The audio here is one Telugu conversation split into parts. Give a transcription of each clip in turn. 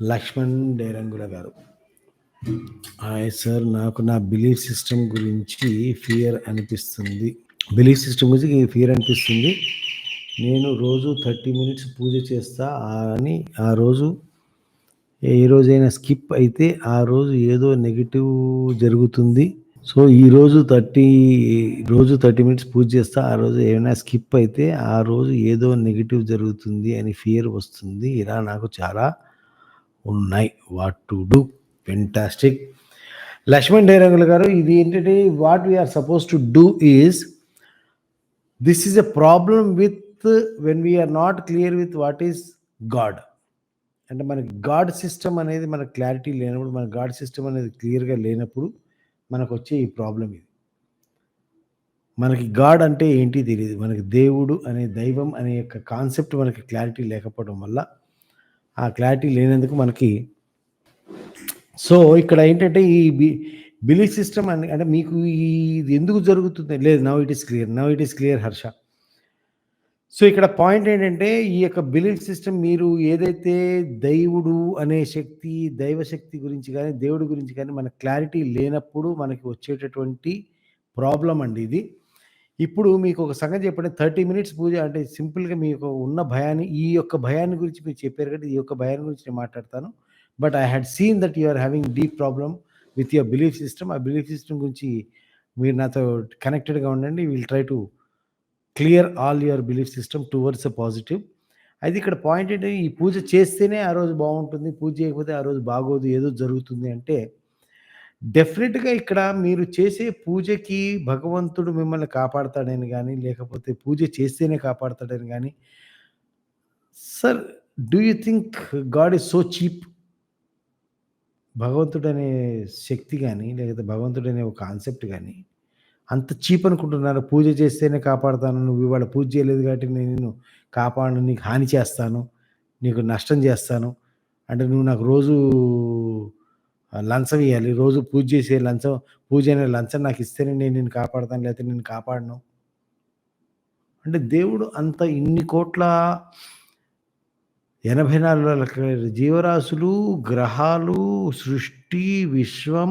లక్ష్మణ్ డేరంగుల గారు. హాయ్ సార్ నాకు నా బిలీఫ్ సిస్టమ్ గురించి ఫియర్ అనిపిస్తుంది. బిలీఫ్ సిస్టమ్ గురించి ఫియర్ అనిపిస్తుంది. నేను రోజు థర్టీ మినిట్స్ పూజ చేస్తా అని ఆ రోజు ఏ రోజైనా స్కిప్ అయితే ఆ రోజు ఏదో నెగిటివ్ జరుగుతుంది. సో ఈ రోజు థర్టీ రోజు థర్టీ మినిట్స్ పూజ చేస్తా ఆ రోజు ఏమైనా స్కిప్ అయితే ఆ రోజు ఏదో నెగిటివ్ జరుగుతుంది అని ఫియర్ వస్తుంది. ఇలా నాకు చాలా ఉన్నాయి. What to do fantastic Lakshman డైరంగుల గారు ఇది ఏంటంటే what we are suppose to do is this is a problem with when we are not clear with what is God అంటే మనకి గాడ్ సిస్టమ్ అనేది మన క్లారిటీ లేనప్పుడు మన గాడ్ సిస్టమ్ అనేది క్లియర్గా లేనప్పుడు మనకు వచ్చే ఈ ప్రాబ్లం ఇది. మనకి గాడ్ అంటే ఏంటి తెలియదు మనకి దేవుడు అనే దైవం అనే యొక్క కాన్సెప్ట్ మనకి క్లారిటీ లేకపోవడం వల్ల ఆ క్లారిటీ లేనందుకు మనకి సో ఇక్కడ ఏంటంటే ఈ బి బిలీఫ్ సిస్టమ్ అని అంటే మీకు ఇది ఎందుకు జరుగుతుంది? లేదు now it is clear now it is clear Harsha so ఇక్కడ పాయింట్ ఏంటంటే ఈ యొక్క బిలీఫ్ సిస్టమ్ మీరు ఏదైతే దైవుడు అనే శక్తి దైవ శక్తి గురించి కానీ దేవుడి గురించి కానీ మన క్లారిటీ లేనప్పుడు మనకి వచ్చేటటువంటి ప్రాబ్లం అండి ఇది. ఇప్పుడు మీకు ఒక సంగతి చెప్పండి. థర్టీ మినిట్స్ పూజ అంటే సింపుల్గా మీకు ఉన్న భయాన్ని ఈ యొక్క భయాన్ని గురించి మీరు చెప్పారు కదా ఈ యొక్క భయాన్ని గురించి నేను మాట్లాడతాను. But I had seen that you are having deep problem with your belief system. ఆ బిలీఫ్ సిస్టమ్ గురించి మీరు నాతో కనెక్టెడ్గా ఉండండి. Will try to clear all your belief system towards a positive. అయితే ఇక్కడ పాయింట్ ఏంటంటే ఈ పూజ చేస్తేనే ఆ రోజు బాగుంటుంది. పూజ చేయకపోతే ఆ రోజు బాగోదు ఏదో జరుగుతుంది అంటే డెఫినెట్గా ఇక్కడ మీరు చేసే పూజకి భగవంతుడు మిమ్మల్ని కాపాడతాడని కానీ లేకపోతే పూజ చేస్తేనే కాపాడతాడని కానీ sir do you think God is so cheap భగవంతుడు అనే శక్తి కానీ లేకపోతే భగవంతుడు అనే ఒక కాన్సెప్ట్ కానీ అంత చీప్ అనుకుంటున్నారు. పూజ చేస్తేనే కాపాడుతాను. నువ్వు ఇవాళ పూజ చేయలేదు కాబట్టి నేను నిన్ను కాపాడను. నీకు హాని చేస్తాను. నీకు నష్టం చేస్తాను. అంటే నువ్వు నాకు రోజు లంచం ఇవ్వాలి రోజు పూజ చేసే లంచం పూజ అనే లంచం నాకు ఇస్తేనే నేను నేను కాపాడతాను లేకపోతే నేను కాపాడను. అంటే దేవుడు అంత ఇన్ని కోట్ల ఎనభై నాలుగు లక్షల జీవరాశులు గ్రహాలు సృష్టి విశ్వం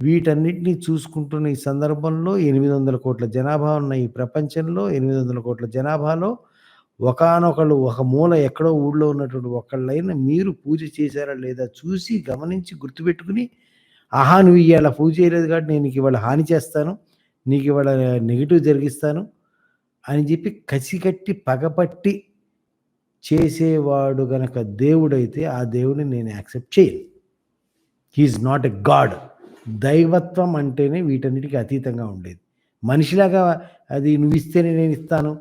వీటన్నిటిని చూసుకుంటున్న ఈ సందర్భంలో ఎనిమిది వందల కోట్ల జనాభా ఉన్న ఈ ప్రపంచంలో ఎనిమిది వందల కోట్ల జనాభాలో ఒకనొకళ్ళు ఒక మూల ఎక్కడో ఊళ్ళో ఉన్నటువంటి ఒకళ్ళైనా మీరు పూజ చేశారా లేదా చూసి గమనించి గుర్తుపెట్టుకుని ఆహా నువ్వు ఇవాళ పూజ చేయలేదు కాబట్టి నేను నీకు ఇవాళ హాని చేస్తాను నీకు ఇవాళ నెగిటివ్ జరిగిస్తాను అని చెప్పి కసికట్టి పగపట్టి చేసేవాడు గనక దేవుడైతే ఆ దేవుడిని నేను యాక్సెప్ట్ చేయను. He is not a God. దైవత్వం అంటేనే వీటన్నిటికీ అతీతంగా ఉండేది. మనిషిలాగా అది నువ్వు ఇస్తేనే నేను ఇస్తాను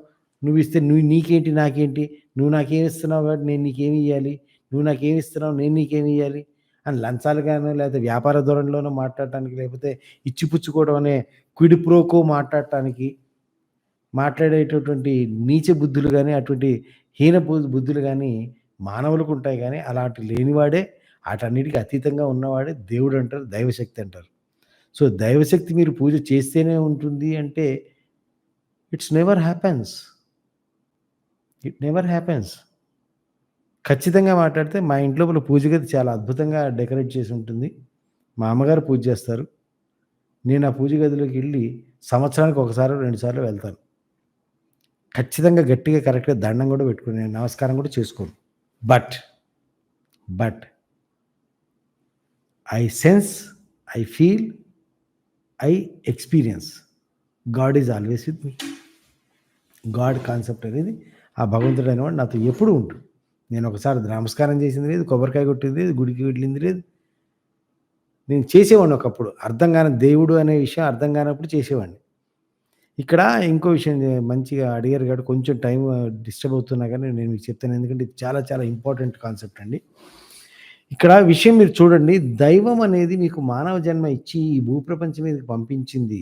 నువ్వు ఇస్తే నువ్వు నీకేంటి నాకేంటి? నువ్వు నాకేమి ఇస్తున్నావు కాబట్టి నేను నీకేమి ఇవ్వాలి నువ్వు నాకేమి ఇస్తున్నావు? నేను నీకేమి ఇవ్వాలి అని లంచాలుగానో లేకపోతే వ్యాపార ధోరణిలోనో మాట్లాడటానికి లేకపోతే ఇచ్చిపుచ్చుకోవడం అనే క్విడ్ ప్రోకో మాట్లాడటానికి మాట్లాడేటటువంటి నీచ బుద్ధులు కానీ అటువంటి హీన బుద్ధులు కానీ మానవులకు ఉంటాయి కానీ అలాంటి లేనివాడే వాటన్నిటికీ అతీతంగా ఉన్నవాడే దేవుడు అంటారు దైవశక్తి అంటారు. సో దైవశక్తి మీరు పూజ చేస్తేనే ఉంటుంది అంటే it's never happens it never happens ఖచ్చితంగా మాట్లాడితే మా ఇంట్లో పూజ గది చాలా అద్భుతంగా డెకరేట్ చేసి ఉంటుంది. మా అమ్మగారు పూజ చేస్తారు. నేను ఆ పూజ గదిలోకి వెళ్ళి సంవత్సరానికి ఒకసారి రెండుసార్లు వెళ్తాను. ఖచ్చితంగా గట్టిగా కరెక్ట్గా దండం కూడా పెట్టుకుని నేను నమస్కారం కూడా చేసుకోను. But but I sense I feel I experience God is always with me God concept అనేది ఆ భగవంతుడు అనేవాడు నాతో ఎప్పుడు ఉంటుంది నేను ఒకసారి నమస్కారం చేసింది లేదు కొబ్బరికాయ కొట్టింది లేదు గుడికి వెళ్ళింది లేదు. నేను చేసేవాడిని ఒకప్పుడు. అర్థం కాని దేవుడు అనే విషయం అర్థం కానప్పుడు చేసేవాడిని. ఇక్కడ ఇంకో విషయం మంచిగా అడిగారు కాబట్టి కొంచెం టైం డిస్టర్బ్ అవుతున్నా కానీ నేను మీకు చెప్తాను. ఎందుకంటే ఇది చాలా చాలా ఇంపార్టెంట్ కాన్సెప్ట్ అండి. ఇక్కడ విషయం మీరు చూడండి. దైవం అనేది మీకు మానవ జన్మ ఇచ్చి ఈ భూప్రపంచం మీదకి పంపించింది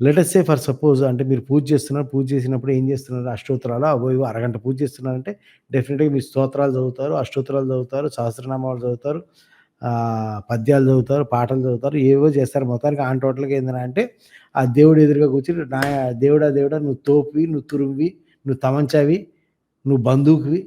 లెటస్ సే ఫర్ సపోజ్ అంటే మీరు పూజ చేస్తున్నారు పూజ చేసినప్పుడు ఏం చేస్తున్నారు? అష్టోత్తరాలు అవో ఇవో అరగంట పూజ చేస్తున్నారంటే డెఫినెట్గా మీరు స్తోత్రాలు చదువుతారు అష్టోత్తరాలు చదువుతారు సహస్రనామాలు చదువుతారు పద్యాలు చదువుతారు పాటలు చదువుతారు ఏవో చేస్తారు. మొత్తానికి ఆన్ టోటల్గా ఏంటంటే అంటే ఆ దేవుడు ఎదురుగా కూర్చుని నా దేవుడా దేవుడా నువ్వు తోపువి నువ్వు తురుంవి నువ్వు తమంచావి నువ్వు బంధువుకివి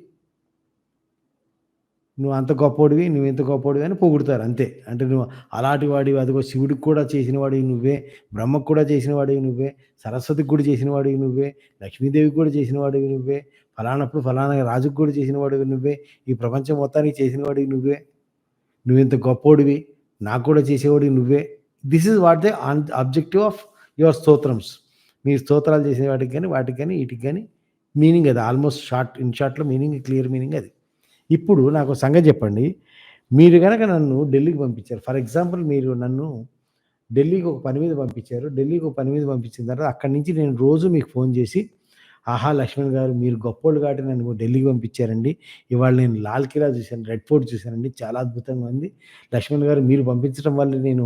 నువ్వు అంత గొప్పోడివి నువ్వు ఇంత గొప్పోడివి అని పొగుడుతారు అంతే. అంటే నువ్వు అలాంటి వాడివి అదిగో శివుడికి కూడా చేసిన వాడివి నువ్వే బ్రహ్మకు కూడా చేసిన వాడివి నువ్వే సరస్వతికి కూడా చేసిన వాడివి నువ్వే లక్ష్మీదేవికి కూడా చేసిన వాడివి నువ్వే ఫలానప్పుడు ఫలానా రాజుకు కూడా చేసిన వాడివి నువ్వే ఈ ప్రపంచం మొత్తానికి చేసిన వాడివి నువ్వే. నువ్వెంత గొప్పోడివి నాకు కూడా చేసేవాడివి నువ్వే. This is what the objective of your stotrams. మీ స్తోత్రాలు చేసిన వాటికి కానీ వాటికి కానీ వీటికి కానీ మీనింగ్ అది. ఆల్మోస్ట్ షార్ట్ ఇన్ షార్ట్లో మీనింగ్ క్లియర్ మీనింగ్ అది. ఇప్పుడు నాకు సంగతి చెప్పండి. మీరు కనుక నన్ను ఢిల్లీకి పంపించారు ఫర్ ఎగ్జాంపుల్ మీరు నన్ను ఢిల్లీకి ఒక పని మీద పంపించారు ఢిల్లీకి ఒక పని మీద పంపించిన తర్వాత అక్కడి నుంచి నేను రోజు మీకు ఫోన్ చేసి ఆహా లక్ష్మణ్ గారు మీరు గొప్పోళ్ళు కాబట్టి నన్ను ఢిల్లీకి పంపించారండి. ఇవాళ నేను లాల్ కిలా చూశాను రెడ్ ఫోర్ట్ చూశానండి. చాలా అద్భుతంగా ఉంది. లక్ష్మణ్ గారు మీరు పంపించడం వల్ల నేను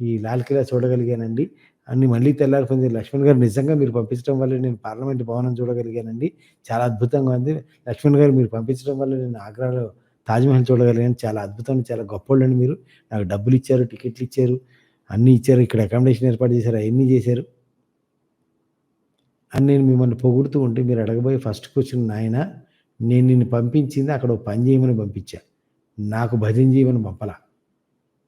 ఈ లాల్ కిలా చూడగలిగానండి. అన్ని మళ్ళీ తెల్లారిపోయింది లక్ష్మణ్ గారు నిజంగా మీరు పంపించడం వల్ల నేను పార్లమెంట్ భవనం చూడగలిగానండి. చాలా అద్భుతంగా ఉంది. లక్ష్మణ్ గారు మీరు పంపించడం వల్ల నేను ఆగ్రాలో తాజ్మహల్ చూడగలిగాను. చాలా అద్భుతం చాలా గొప్పోళ్ళండి మీరు. నాకు డబ్బులు ఇచ్చారు టికెట్లు ఇచ్చారు అన్నీ ఇచ్చారు ఇక్కడ అకామిడేషన్ ఏర్పాటు చేశారు అవన్నీ చేశారు. అని నేను మిమ్మల్ని పొగుడుతూ ఉంటే మీరు అడగబోయే ఫస్ట్ క్వశ్చన్ నాయన నేను నిన్ను పంపించింది అక్కడ ఒక పని చేయమని పంపించా. నాకు భజన చేయమని పంపలా.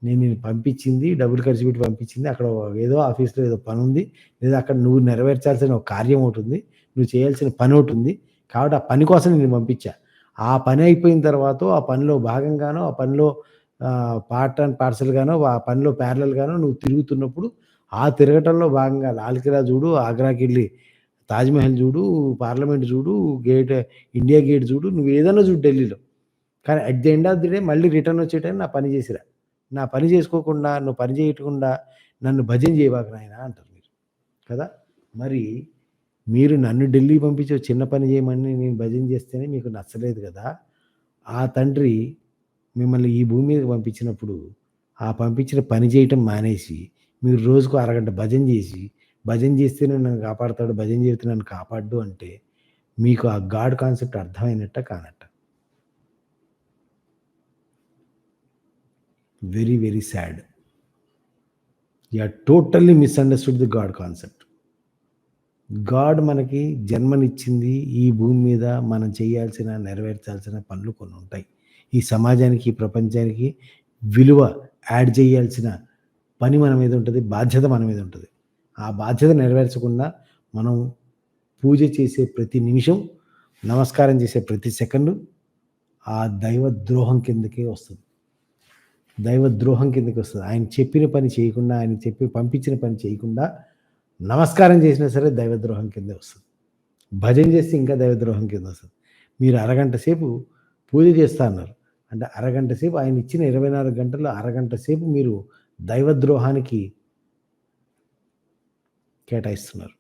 నేను నేను పంపించింది డబ్బులు ఖర్చు పెట్టి పంపించింది అక్కడ ఏదో ఆఫీస్లో ఏదో పని ఉంది లేదా అక్కడ నువ్వు నెరవేర్చాల్సిన ఒక కార్యం ఒకటి ఉంది నువ్వు చేయాల్సిన పని ఒకటి ఉంది కాబట్టి ఆ పని కోసం నేను పంపించా. ఆ పని అయిపోయిన తర్వాత ఆ పనిలో భాగంగానో ఆ పనిలో పార్ట్ అండ్ పార్సల్గానో ఆ పనిలో ప్యారలల్గానో నువ్వు తిరుగుతున్నప్పుడు ఆ తిరగటంలో భాగంగా లాల్ కిలా చూడు ఆగ్రాకి వెళ్ళి తాజ్మహల్ చూడు పార్లమెంట్ చూడు గేట్ ఇండియా గేట్ చూడు నువ్వు ఏదైనా చూడు ఢిల్లీలో. కానీ at the end of the day మళ్ళీ రిటర్న్ వచ్చేటని నా పని చేసిరా. నా పని చేసుకోకుండా నువ్వు పని చేయకుండా నన్ను భజన చేయబాక నాయన అంటారు మీరు. కదా? మరి మీరు నన్ను ఢిల్లీ పంపించి చిన్న పని చేయమని నేను భజన చేస్తేనే మీకు నచ్చలేదు కదా? ఆ తండ్రి మిమ్మల్ని ఈ భూమి మీదకి పంపించినప్పుడు ఆ పంపించిన పని చేయటం మానేసి మీరు రోజుకు అరగంట భజన చేసి భజన చేస్తేనే నన్ను కాపాడతాడు భజన చేస్తే నన్ను కాపాడు అంటే మీకు ఆ గాడ్ కాన్సెప్ట్ అర్థమైనట్ట కానట్టు? Very very sad you are totally misunderstood the God concept God మనకి జన్మనిచ్చింది ఈ భూమి మీద మనం చేయాల్సిన నెరవేర్చాల్సిన పనులు కొన్ని ఉంటాయి. ఈ సమాజానికి ఈ ప్రపంచానికి విలువ యాడ్ చేయాల్సిన పని మన మీద ఉంటుంది బాధ్యత మన మీద ఉంటుంది. ఆ బాధ్యత నెరవేర్చకుండా మనం పూజ చేసే ప్రతి నిమిషం నమస్కారం చేసే ప్రతి సెకండు ఆ దైవ ద్రోహం కిందకే వస్తుంది. దైవ ద్రోహం కిందకి వస్తుంది. ఆయన చెప్పిన పని చేయకుండా ఆయన చెప్పి పంపించిన పని చేయకుండా నమస్కారం చేసినా సరే దైవద్రోహం కింద వస్తుంది. భజన చేస్తే ఇంకా దైవద్రోహం కింద వస్తుంది. మీరు అరగంట సేపు పూజ చేస్తా అన్నారు. అంటే అరగంట సేపు ఆయన ఇచ్చిన ఇరవై నాలుగు గంటల్లో అరగంట సేపు మీరు దైవద్రోహానికి కేటాయిస్తున్నారు.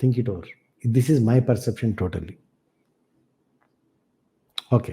Think it over this is my perception totally okay